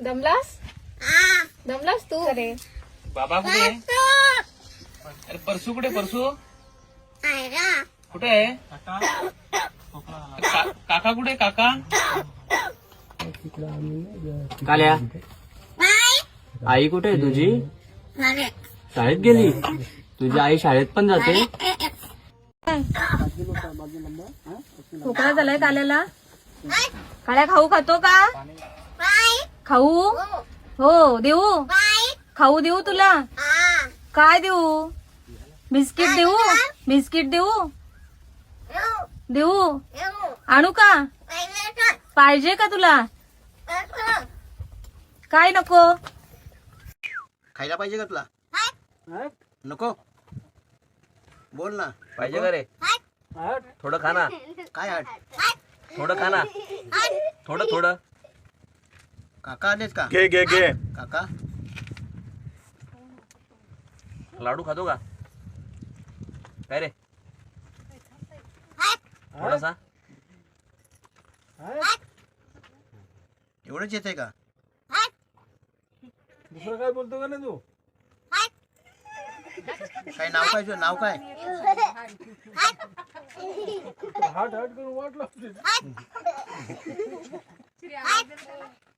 दमलास? दमलास तू? अरे. बाबा कुठे? आहे अरे परसू कुठे परसू? कुठे? आहे का- काका कुठे काका? काल्या? आई कुठे आहे तुझी? शाळेत गेली? तुझी आई शाळेत पण जाते? खोकला झालाय काल्याला? काळ्या खाऊ खातो का? खाऊ? हो देऊ? खाऊ देऊ तुला? काय देऊ? बिस्किट देऊ? बिस्किट देऊ? देऊ? आणू का? पाहिजे का तुला? काय नको? खायला पाहिजे का तुला? नको? बोल ना. पाहिजे का रे? थोडं खा ना. काय आठ? थोडं खा ना. थोडं थोडं. काका आलेत का? घे घे घे. काका? लाडू खातो का? काय रे? थोडासा. एवढंच येते का? दुसरं काय बोलतो का नाही तू? काय नाव काय तुझं? नाव काय? हाट हाट करून वाट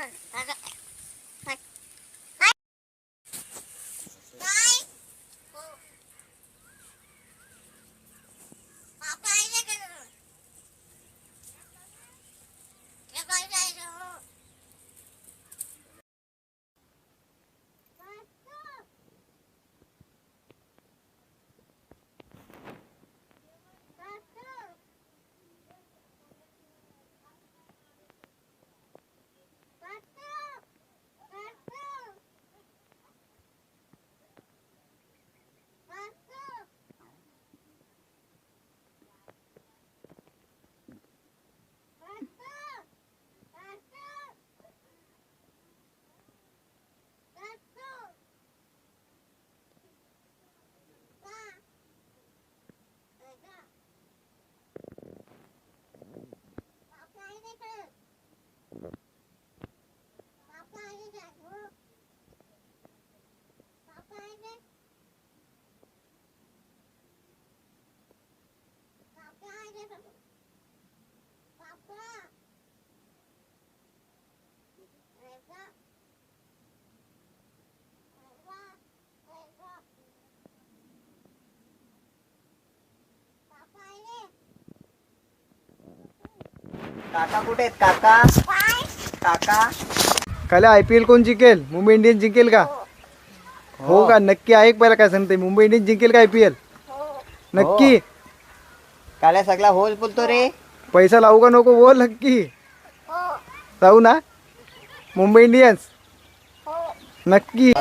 Okay, I'm Mm-hmm. काका कुठे आहेत? काका? काका? आय पी एल कोण जिंकेल? मुंबई इंडियन्स जिंकेल का? हो. का? नक्की ऐक पहिला काय सांगते मुंबई इंडियन्स जिंकेल का आय पी एल नक्की. काल्या सगळा होल बोलतो रे. पैसा लावू का नको? बोल नक्की. जाऊ ना. मुंबई इंडियन्स. नक्की.